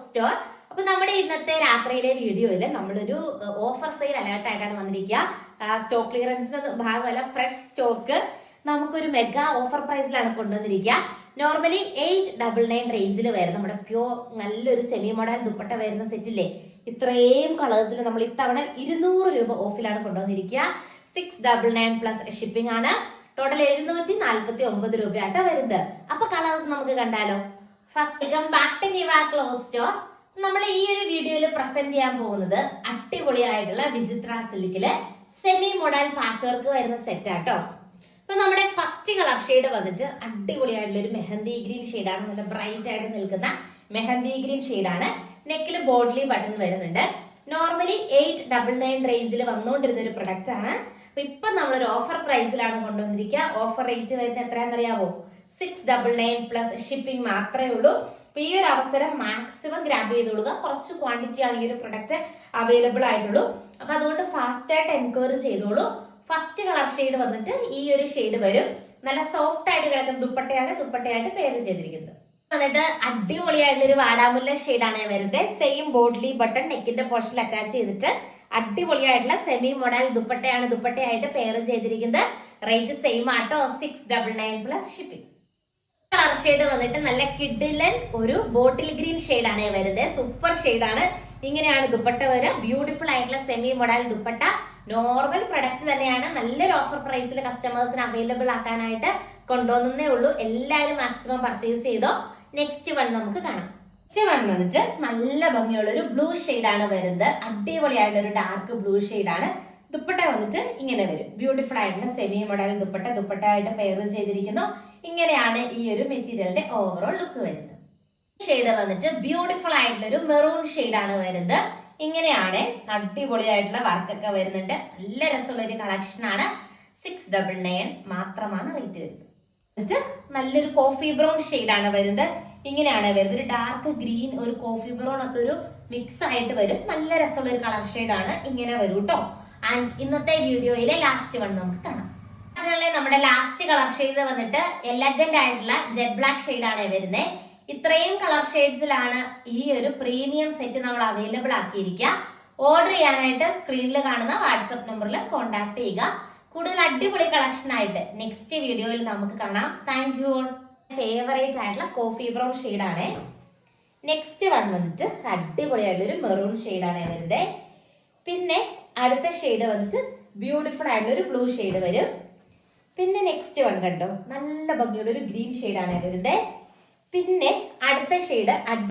Store അപ്പൊ നമ്മുടെ ഇന്നത്തെ രാത്രിയിലെ വീഡിയോയിൽ നമ്മളൊരു ഓഫർ സെയിൽ അലേർട്ട് ആയിട്ടാണ് വന്നിരിക്കുക സ്റ്റോക്ക് ക്ലിയറൻസിന്റെ ഭാഗമല്ല ഫ്രഷ് സ്റ്റോക്ക് നമുക്കൊരു മെഗാ ഓഫർ പ്രൈസിലാണ് കൊണ്ടുവന്നിരിക്കുക നോർമലി എയ്റ്റ് ഡബിൾ നയൻ റേഞ്ചിൽ വരും നമ്മുടെ പ്യോർ നല്ലൊരു സെമി മോഡൽ ദുപ്പട്ട വരുന്ന സെറ്റില്ലേ ഇത്രയും കളേഴ്സിൽ നമ്മൾ ഇത്തവണ ഇരുന്നൂറ് രൂപ ഓഫിലാണ് കൊണ്ടുവന്നിരിക്കുക six double nine plus shipping ആണ്. ടോട്ടൽ എഴുന്നൂറ്റി നാല്പത്തി ഒമ്പത് രൂപയായിട്ട് വരുന്നത്. അപ്പൊ കളേഴ്സ് നമുക്ക് കണ്ടാലോ? ഫസ്റ്റ് ബാക്ക് ക്ലോസ് സ്റ്റോർ നമ്മൾ ഈ ഒരു വീഡിയോയിൽ പ്രസന്റ് ചെയ്യാൻ പോകുന്നത് അടിപൊളിയായിട്ടുള്ള വിചിത്ര സിൽക്കിൽ സെമി മോഡൽ പാച്ച് വർക്ക് വരുന്ന സെറ്റ് ആട്ടോ. അപ്പൊ നമ്മുടെ ഫസ്റ്റ് കളർ ഷെയ്ഡ് വന്നിട്ട് അടിപൊളിയായിട്ടുള്ള ഒരു മെഹന്തി ഗ്രീൻ ഷെയ്ഡാണ് നല്ല ബ്രൈറ്റ് ആയിട്ട് നിൽക്കുന്ന മെഹന്തി ഗ്രീൻ ഷെയ്ഡാണ് നെക്കിൽ ബോഡ്ലി ബട്ടൺ വരുന്നുണ്ട്. നോർമലി എയ്റ്റ് ഡബിൾ നയൻ റേഞ്ചിൽ വന്നുകൊണ്ടിരുന്ന ഒരു പ്രൊഡക്റ്റ് ആണ്. അപ്പൊ ഇപ്പൊ നമ്മളൊരു ഓഫർ പ്രൈസിലാണ് കൊണ്ടുവന്നിരിക്കുക. ഓഫർ റേറ്റ് വരുന്നത് എത്രയാണെന്നറിയാവോ? Six double nine plus shipping മാത്രമേ ഉള്ളൂ. അപ്പൊ ഈ ഒരു അവസരം മാക്സിമം ഗ്രാബ് ചെയ്തോളുക കുറച്ച് ക്വാണ്ടിറ്റി ആണ് ഈ ഒരു പ്രൊഡക്റ്റ് അവൈലബിൾ ആയിട്ടുള്ളൂ. അപ്പൊ അതുകൊണ്ട് ഫാസ്റ്റ് ആയിട്ട് എൻക്വയറി ചെയ്തോളൂ. ഫസ്റ്റ് കളർ ഷെയ്ഡ് വന്നിട്ട് ഈ ഒരു ഷെയ്ഡ് വരും. നല്ല സോഫ്റ്റ് ആയിട്ട് കിടക്കുന്ന ദുപ്പട്ടയാണ് ദുപ്പട്ടയായിട്ട് പേര് ചെയ്തിരിക്കുന്നത്. വന്നിട്ട് അടിപൊളിയായിട്ടുള്ള ഒരു വാടാമുല്ല ഷെയ്ഡാണ് വരുന്നത്. സെയിം ബോഡ്ലി ബട്ടൺ നെക്കിന്റെ പോർഷൻ അറ്റാച്ച് ചെയ്തിട്ട് അടിപൊളിയായിട്ടുള്ള സെമി മോഡൽ ദുപ്പട്ടയാണ് ദുപ്പട്ടയായിട്ട് പെയർ ചെയ്തിരിക്കുന്നത്. റേറ്റ് സെയിം ആട്ടോ. Six double nine plus shipping colour shade വന്നിട്ട് നല്ല കിഡിലൻ ഒരു ബോട്ടിൽ ഗ്രീൻ ആണ് വരുന്നത്. സൂപ്പർ ആണ്. ഇങ്ങനെയാണ് ദുപ്പട്ട വരിക. ബ്യൂട്ടിഫുൾ ആയിട്ടുള്ള semi model dupatta. Normal product തന്നെയാണ്. നല്ലൊരു ഓഫർ പ്രൈസിൽ കസ്റ്റമേഴ്സിന് അവൈലബിൾ ആക്കാനായിട്ട് കൊണ്ടുവന്നേ ഉള്ളൂ. എല്ലാവരും മാക്സിമം പർച്ചേസ് ചെയ്തോ. നെക്സ്റ്റ് വൺ നമുക്ക് കാണാം. നെക്സ്റ്റ് വൺ വന്നിട്ട് നല്ല ഭംഗിയുള്ള ഒരു ബ്ലൂ ആണ് വരുന്നത്. അടിപൊളിയായിട്ടുള്ള ഒരു ഡാർക്ക് ബ്ലൂ ആണ്. ദുപ്പട്ട വന്നിട്ട് ഇങ്ങനെ വരും. ബ്യൂട്ടിഫുൾ ആയിട്ടുള്ള സെമി മോഡൽ ദുപ്പട്ട. ദുപ്പട്ട ആയിട്ട് പെയർ ചെയ്തിരിക്കുന്നു. ഇങ്ങനെയാണ് ഈ ഒരു മെറ്റീരിയലിന്റെ ഓവറോൾ ലുക്ക് വരുന്നത്. ഷെയ്ഡ് വന്നിട്ട് ബ്യൂട്ടിഫുൾ ആയിട്ടുള്ള ഒരു മെറൂൺ ആണ് വരുന്നത്. ഇങ്ങനെയാണ് അടിപൊളിയായിട്ടുള്ള വർക്കൊക്കെ വരുന്നുണ്ട്. നല്ല രസമുള്ള ഒരു കളക്ഷൻ ആണ്. സിക്സ് ഡബിൾ നയൻ മാത്രമാണ് റേറ്റ് വരുന്നത്. എന്നിട്ട് നല്ലൊരു കോഫി ബ്രൗൺ ആണ് വരുന്നത്. ഇങ്ങനെയാണ് വരുന്നത്. ഒരു ഡാർക്ക് ഗ്രീൻ ഒരു കോഫി ബ്രൗൺ ഒക്കെ ഒരു മിക്സ് ആയിട്ട് വരും. നല്ല രസമുള്ള ഒരു കളർ ആണ്. ഇങ്ങനെ വരും കേട്ടോ ആൻഡ് ഇന്നത്തെ വീഡിയോയിലെ ലാസ്റ്റ് വൺ നമുക്ക് കാണാം. അതിനുള്ള നമ്മുടെ ലാസ്റ്റ് കളർ ഷെയ്ഡ് വന്നിട്ട് എലഗന്റ് ആയിട്ടുള്ള ജെറ്റ് ബ്ലാക്ക് ആണ് വരുന്നത് ഇത്രയും കളർ ഷെയ്ഡ്സിലാണ് ഈ ഒരു പ്രീമിയം സെറ്റ് നമ്മൾ അവൈലബിൾ ആക്കിയിരിക്കുക. ഓർഡർ ചെയ്യാനായിട്ട് സ്ക്രീനിൽ കാണുന്ന വാട്സപ്പ് നമ്പറിൽ കോൺടാക്ട് ചെയ്യുക. കൂടുതൽ അടിപൊളി കളക്ഷൻ ആയിട്ട് നെക്സ്റ്റ് വീഡിയോയിൽ നമുക്ക് കാണാം. താങ്ക് യു ഫേവറേറ്റ് ആയിട്ടുള്ള കോഫി ബ്രൗൺ ആണ്. നെക്സ്റ്റ് വൺ വന്നിട്ട് അടിപൊളിയായിട്ടൊരു മെറൂൺ ആണ് വരുന്നത് പിന്നെ അടുത്ത ഷെയ്ഡ് വന്നിട്ട് ബ്യൂട്ടിഫുൾ ആയിട്ടുള്ള ഒരു ബ്ലൂ ഷെയ്ഡ് വരും. പിന്നെ നെക്സ്റ്റ് വൺ കണ്ടോ? നല്ല ഭംഗിയുള്ള ഒരു ഗ്രീൻ ആണ് വരുന്നത്. പിന്നെ അടുത്ത ഷെയ്ഡ്